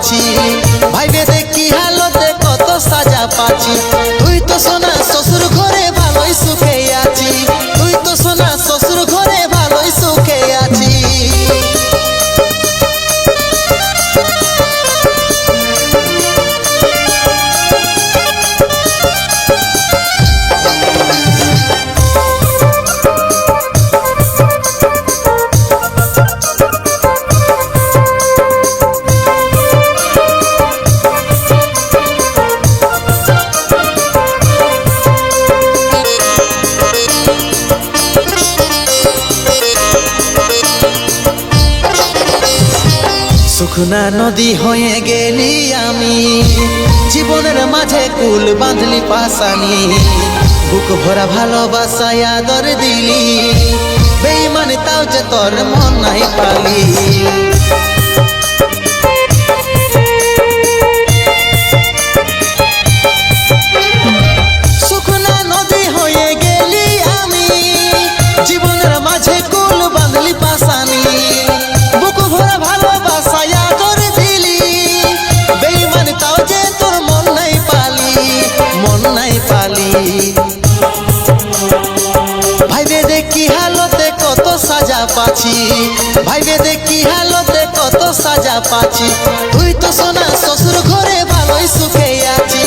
পাচ্ছি শুকনা নদী হয়ে গেলি আমি। জীবনের মাঝে কুল বাঁধলি পাশানি। বুক ভরা ভালোবাসায় আদর দিলি। বেইমান তাও যে তোর মন নাই পালি। পাচ্ছি। ভাইবে দেখি হালতে কত সাজা পাচ্ছি। তুই তো সোনা শ্বশুর ঘরে ভালোই সুখে আছি।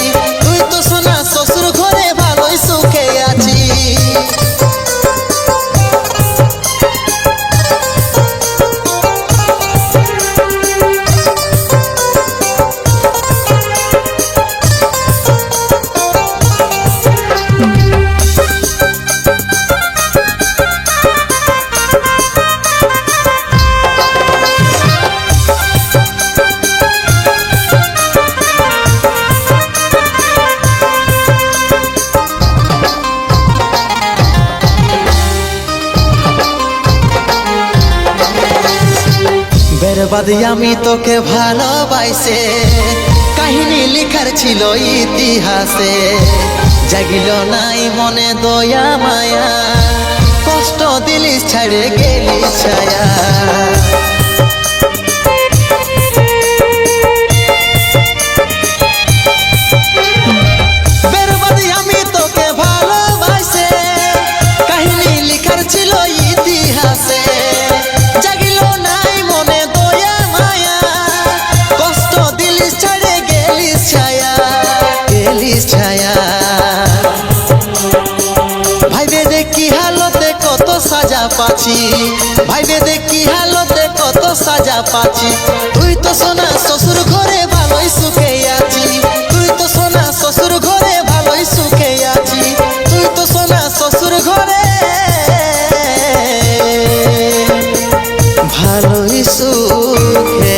বেরবাদি আমি তোকে ভালোবাইছে কাহিনী লিখার ছিল ইতিহাসে। জাগিল নাই মনে দয়া, মায়া। কষ্ট দিলিস ছাড়ে গেলি ছায়া। সাজা পাচ্ছি। ভাইবে দেখি হালতে কত সাজা পাচ্ছি। তুই তো সোনা শ্বশুর ঘরে ভালোই সুখে আছি। তুই তো সোনা শ্বশুর ঘরে ভালোই সুখে আছি। তুই তো সোনা শ্বশুর ঘরে ভালোই সুখে